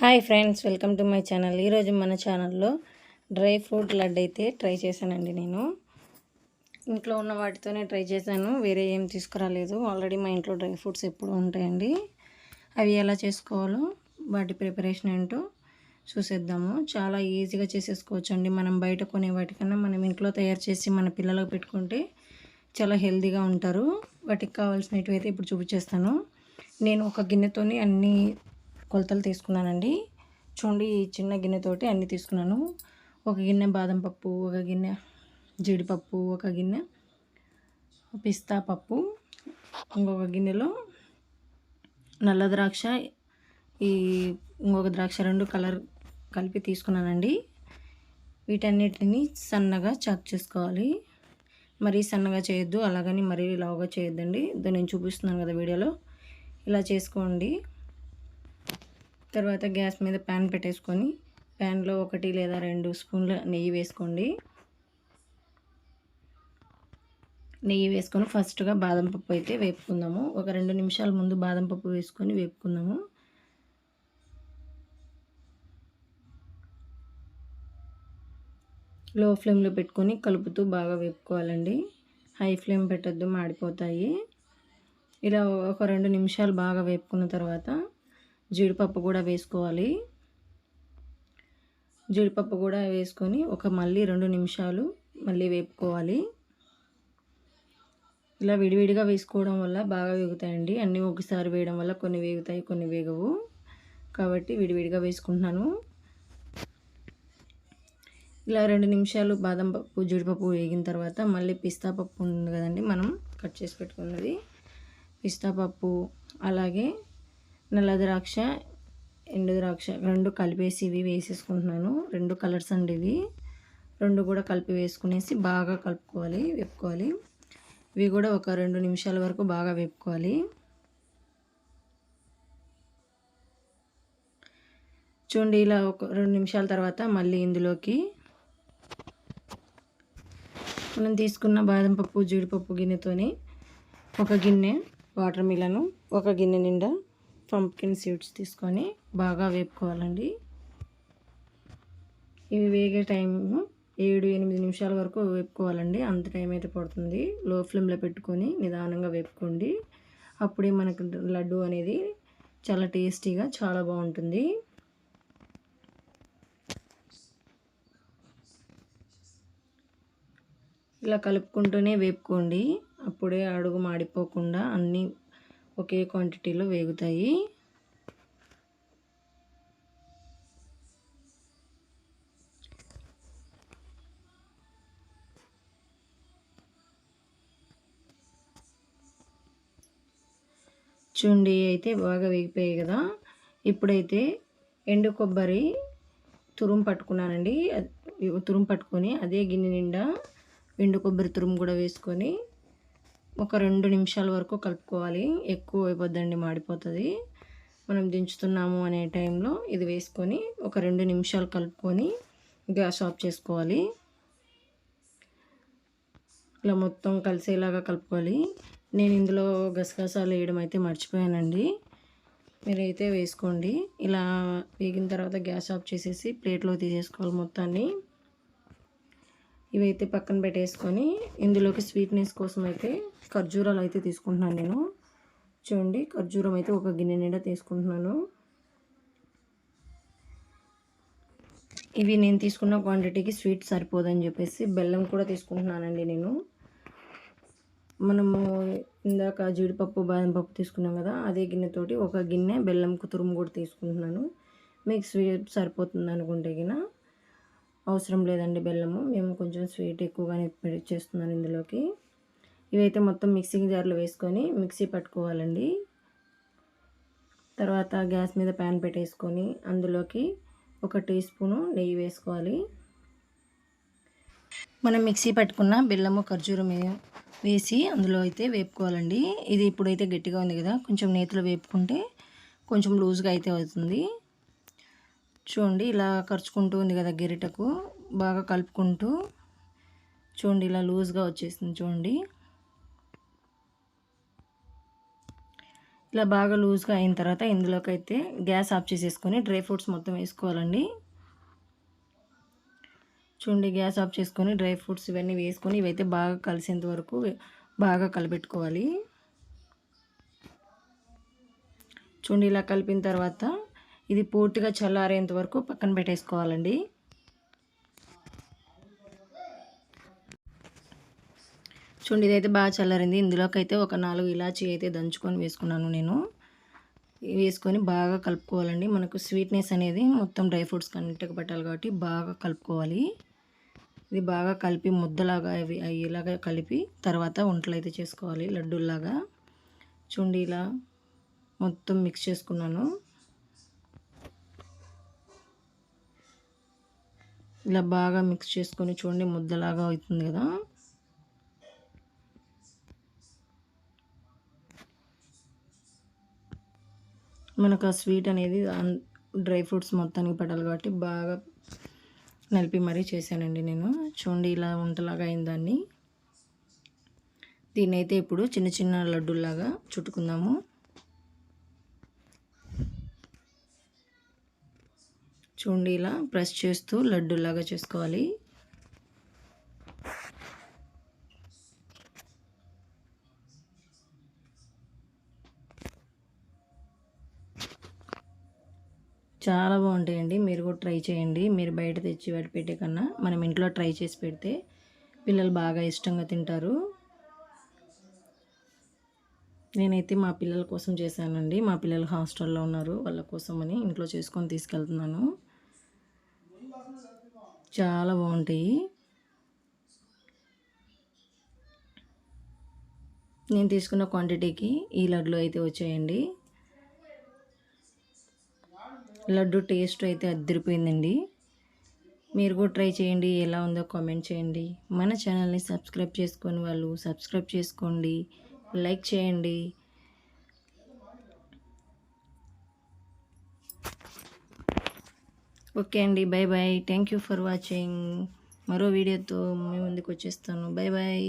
Hi friends welcome to my channel. ఈరోజు మన ఛానల్లో డ్రై ఫ్రూట్ లడ్డు అయితే ట్రై చేశానండి నేను. ఇంట్లో ఉన్న వాటితోనే ట్రై చేశాను వేరే ఏం తీసుకురాలేదు. ఆల్రెడీ మా ఇంట్లో డ్రై ఫ్రూట్స్ ఎప్పుడు ఉంటాయండి. అవి ఎలా చేసుకోవాలో వాటి ప్రిపరేషన్ ఏంటో చూసేద్దాము. చాలా ఈజీగా చేసేసుకోవచ్చు అండి మనం బయట కొనే వాటికన్నా మనం ఇంట్లో తయారు చేసి మన పిల్లలకు పెట్టుకుంటే చాలా హెల్తీగా ఉంటారు. వాటికి కావాల్సినవి అయితే ఇప్పుడు చూపించేస్తాను. నేను ఒక గిన్నెతోని అన్నీ కొలతలు తీసుకున్నానండి. చూడండి ఈ చిన్న గిన్నెతోటి అన్నీ తీసుకున్నాను. ఒక గిన్నె బాదం పప్పు ఒక గిన్నె జీడిపప్పు ఒక గిన్నె పిస్తా పప్పు ఇంకొక గిన్నెలో నల్ల ద్రాక్ష ఈ ఇంకొక ద్రాక్ష రెండు కలర్ కలిపి తీసుకున్నానండి. వీటన్నిటిని సన్నగా చాక్ చేసుకోవాలి. మరీ సన్నగా చేయొద్దు అలాగని మరీ లావుగా చేయొద్దండి. నేను చూపిస్తున్నాను కదా వీడియోలో. ఇలా చేసుకోండి. తర్వాత గ్యాస్ మీద ప్యాన్ పెట్టేసుకొని ప్యాన్లో ఒకటి లేదా రెండు స్పూన్ల నెయ్యి వేసుకోండి. నెయ్యి వేసుకొని ఫస్ట్గా బాదం పప్పు అయితే వేపుకుందాము. ఒక రెండు నిమిషాల ముందు బాదం పప్పు వేసుకొని వేపుకుందాము. లో ఫ్లేమ్లో పెట్టుకొని కలుపుతూ బాగా వేపుకోవాలండి. హై ఫ్లేమ్ పెట్టద్దు మాడిపోతాయి. ఇలా ఒక రెండు నిమిషాలు బాగా వేపుకున్న తర్వాత జీడిపప్పు కూడా వేసుకోవాలి. జీడిపప్పు కూడా వేసుకొని ఒక మళ్ళీ రెండు నిమిషాలు మళ్ళీ వేపుకోవాలి. ఇలా విడివిడిగా వేసుకోవడం వల్ల బాగా వేగుతాయండి. అన్నీ ఒకసారి వేయడం వల్ల కొన్ని వేగుతాయి కొన్ని వేగవు. కాబట్టి విడివిడిగా వేసుకుంటున్నాను. ఇలా రెండు నిమిషాలు బాదం పప్పు జీడిపప్పు వేగిన తర్వాత మళ్ళీ పిస్తా పప్పు ఉంది కదండి మనం కట్ చేసి పెట్టుకున్నది. పిస్తా పప్పు అలాగే నల్ల ద్రాక్ష ఎండు ద్రాక్ష రెండు కలిపేసి ఇవి వేసేసుకుంటున్నాను. రెండు కలర్స్ అండి ఇవి. రెండు కూడా కలిపి వేసుకునేసి బాగా కలుపుకోవాలి వేపుకోవాలి. ఇవి కూడా ఒక రెండు నిమిషాల వరకు బాగా వేపుకోవాలి. చూడండి ఇలా ఒక రెండు నిమిషాల తర్వాత మళ్ళీ ఇందులోకి మనం తీసుకున్న బాదం పప్పు జీడిపప్పు గిన్నెతోని ఒక గిన్నె వాటర్ మిలను ఒక గిన్నె నిండా పంప్కిన్ సీడ్స్ తీసుకొని బాగా వేపుకోవాలండి. ఇవి వేగే టైం ఏడు ఎనిమిది నిమిషాల వరకు వేపుకోవాలండి. అంత టైం అయితే పడుతుంది. లో ఫ్లేమ్లో పెట్టుకొని నిదానంగా వేపుకోండి. అప్పుడే మనకు లడ్డు అనేది చాలా టేస్టీగా చాలా బాగుంటుంది. ఇలా కలుపుకుంటూనే వేపుకోండి. అప్పుడే అడుగు మాడిపోకుండా అన్నీ ఒకే క్వాంటిటీలో వేగుతాయి. చుండి అయితే బాగా వేగిపోయాయి కదా. ఇప్పుడైతే ఎండు కొబ్బరి తురుము పట్టుకున్నానండి. తురుము పట్టుకొని అదే గిన్నె నిండా ఎండు కొబ్బరి తురుము కూడా వేసుకొని ఒక రెండు నిమిషాల వరకు కలుపుకోవాలి. ఎక్కువ అయిపోద్దండి మాడిపోతుంది. మనం దించుతున్నాము అనే టైంలో ఇది వేసుకొని ఒక రెండు నిమిషాలు కలుపుకొని గ్యాస్ ఆఫ్ చేసుకోవాలి. ఇలా మొత్తం కలిసేలాగా కలుపుకోవాలి. నేను ఇందులో గసగసాలు వేయడం అయితే మర్చిపోయానండి. మీరైతే వేసుకోండి. ఇలా వేగిన తర్వాత గ్యాస్ ఆఫ్ చేసేసి ప్లేట్లో తీసేసుకోవాలి మొత్తాన్ని. ఇవైతే పక్కన పెట్టేసుకొని ఇందులోకి స్వీట్నెస్ కోసం అయితే ఖర్జూరాలు అయితే తీసుకుంటున్నాను నేను. చూడండి ఖర్జూరం అయితే ఒక గిన్నె నిండా తీసుకుంటున్నాను. ఇవి నేను తీసుకున్న క్వాంటిటీకి స్వీట్ సరిపోదని చెప్పేసి బెల్లం కూడా తీసుకుంటున్నానండి నేను. మనము ఇందాక జీడిపప్పు బాదం పప్పు తీసుకున్నాం కదా అదే గిన్నెతోటి ఒక గిన్నె బెల్లం కుతురుము కూడా తీసుకుంటున్నాను. మీకు స్వీట్ సరిపోతుంది అనుకుంటే గిన అవసరం లేదండి బెల్లము. మేము కొంచెం స్వీట్ ఎక్కువగానే చేస్తున్నాను ఇందులోకి. ఇవైతే మొత్తం మిక్సింగ్ జార్లో వేసుకొని మిక్సీ పట్టుకోవాలండి. తర్వాత గ్యాస్ మీద ప్యాన్ పెట్టేసుకొని అందులోకి ఒక టీ స్పూను నెయ్యి వేసుకోవాలి. మనం మిక్సీ పట్టుకున్న బెల్లము ఖర్జూరం వేసి అందులో అయితే వేపుకోవాలండి. ఇది ఇప్పుడైతే గట్టిగా ఉంది కదా కొంచెం నేతిలో వేపుకుంటే కొంచెం లూజ్గా అయితే అవుతుంది. చూడండి ఇలా ఖర్చుకుంటూ ఉంది కదా గెరిటకు. బాగా కలుపుకుంటూ చూడండి ఇలా లూజ్గా వచ్చేసింది చూడండి. ఇలా బాగా లూజ్గా అయిన తర్వాత ఇందులోకి అయితే గ్యాస్ ఆఫ్ చేసేసుకొని డ్రై ఫ్రూట్స్ మొత్తం వేసుకోవాలండి. చూడండి గ్యాస్ ఆఫ్ చేసుకొని డ్రై ఫ్రూట్స్ ఇవన్నీ వేసుకొని ఇవైతే బాగా కలిసేంత వరకు బాగా కలిపెట్టుకోవాలి. చూడండి ఇలా కలిపిన తర్వాత ఇది పూర్తిగా చల్లారేంత వరకు పక్కన పెట్టేసుకోవాలండి. చూడండి ఇదైతే బాగా చల్లారింది. ఇందులోకైతే ఒక నాలుగు ఇలాచీ అయితే దంచుకొని వేసుకున్నాను నేను. వేసుకొని బాగా కలుపుకోవాలండి. మనకు స్వీట్నెస్ అనేది మొత్తం డ్రై ఫ్రూట్స్ కన్నిటికి పెట్టాలి కాబట్టి బాగా కలుపుకోవాలి. ఇది బాగా కలిపి ముద్దలాగా అవి అయ్యేలాగా కలిపి తర్వాత వంటలు అయితే చేసుకోవాలి లడ్డూల్లాగా. చూడండి ఇలా మొత్తం మిక్స్ చేసుకున్నాను. ఇలా బాగా మిక్స్ చేసుకొని చూడండి ముద్దలాగా అవుతుంది కదా. మనకు ఆ స్వీట్ అనేది డ్రై ఫ్రూట్స్ మొత్తానికి పడాలి కాబట్టి బాగా నలిపి మరీ చేశానండి నేను. చూడండి ఇలా వంటలాగా అయిందాన్ని దీన్ని. అయితే ఇప్పుడు చిన్న చిన్న లడ్డూలాగా చుట్టుకుందాము. చూడండి ఇలా ప్రెస్ చేస్తూ లడ్డూలాగా చేసుకోవాలి. చాలా బాగుంటాయండి. మీరు కూడా ట్రై చేయండి. మీరు బయట తెచ్చి వాటి పెట్టే కన్నా మనం ఇంట్లో ట్రై చేసి పెడితే పిల్లలు బాగా ఇష్టంగా తింటారు. నేనైతే మా పిల్లల కోసం చేశానండి. మా పిల్లలు హాస్టల్లో ఉన్నారు. వాళ్ళ కోసం అని ఇంట్లో చేసుకొని తీసుకెళ్తున్నాను. చాలా బాగుంటాయి. నేను తీసుకున్న క్వాంటిటీకి ఈ లడ్లు అయితే వచ్చాయండి. లడ్డు టేస్ట్ అయితే అద్దరిపోయిందండి. మీరు కూడా ట్రై చేయండి ఎలా ఉందో కామెంట్ చేయండి. మన ఛానల్ని సబ్స్క్రైబ్ చేసుకొని వాళ్ళు సబ్స్క్రైబ్ చేసుకోండి. లైక్ చేయండి. ఓకే అండి bye bye thank you for watching మరో వీడియోతో మీ ముందుకు వచ్చేస్తాను. Bye bye